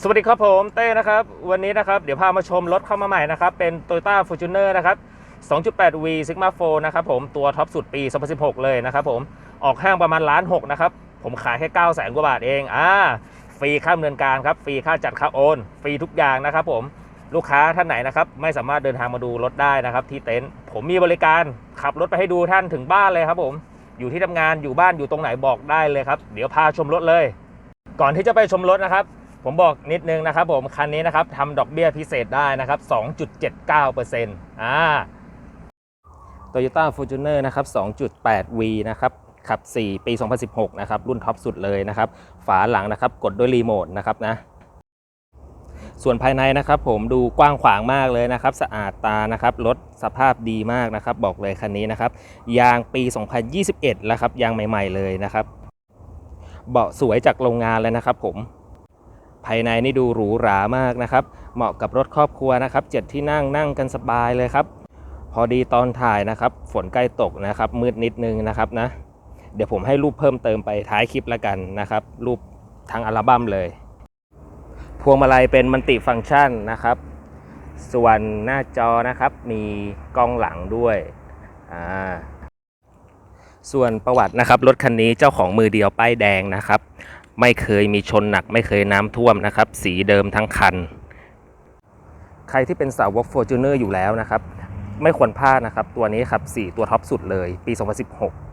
สวัสดีครับผมเต้นะครับ วันนี้นะครับ เดี๋ยวพามาชมรถเข้ามาใหม่นะครับ เป็น Toyota Fortuner นะครับ 2.8V Sigma 4นะครับผมตัวท็อปสุดปี 2016 เลยนะครับผมออกห้างประมาณล้านหกนะครับ ผมขายแค่ 9 0 0 0 0 0กว่าบาทเองอ่าฟรีค่าดำเนินการครับ ฟรีค่าจัดค่าโอน ฟรีทุกอย่างนะครับผมลูกค้าท่านไหนนะครับ ไม่สามารถเดินทางมาดูรถได้นะครับที่เต็นท์ผมมีบริการขับรถไปให้ดูท่านถึงบ้านเลยครับผม อยู่ที่ทำงานอยู่บ้านอยู่ตรงไหนบอกได้เลยครับ เดี๋ยวพาชมรถเลย ก่อนที่จะไปชมรถนะครับ ผมบอกนิดนึงนะครับผมคันนี้นะครับทำดอกเบี้ยพิเศษได้นะครับ 2.79%อ่า Toyota Fortuner นะครับ 2.8V นะครับขับ 4 ปี 2016 นะครับ รุ่นท็อปสุดเลยนะครับ ฝาหลังนะครับ กดด้วยรีโมทนะครับนะ ส่วนภายในนะครับ ผมดูกว้างขวางมากเลยนะครับ สะอาดตานะครับ รถสภาพดีมากนะครับ บอกเลยคันนี้นะครับ ยางปี 2021 แล้วครับ ยางใหม่ ๆ เลยนะครับ เบาะสวยจากโรงงานเลยนะครับผม ภายในนี่ดูหรูหรามากนะครับ เหมาะกับรถครอบครัวนะครับเจ็ดที่นั่งนั่งกันสบายเลยครับ พอดีตอนถ่ายนะครับ ฝนใกล้ตกนะครับ มืดนิดนึงนะครับนะ เดี๋ยวผมให้รูปเพิ่มเติมไปท้ายคลิปละกันนะครับ รูปทั้งอัลบั้มเลย พวงมาลัยเป็นมัลติฟังก์ชันนะครับ ส่วนหน้าจอนะครับ มีกล้องหลังด้วยอ่าส่วนประวัตินะครับรถคันนี้เจ้าของมือเดียวป้ายแดงนะครับ ไม่เคยมีชนหนักไม่เคยน้ำท่วมนะครับ สีเดิมทั้งคัน ใครที่เป็นสาวก Fortuner อยู่แล้วนะครับ ไม่ควรพลาดนะครับ ตัวนี้ครับ 4 ตัวท็อปสุดเลย ปี 2016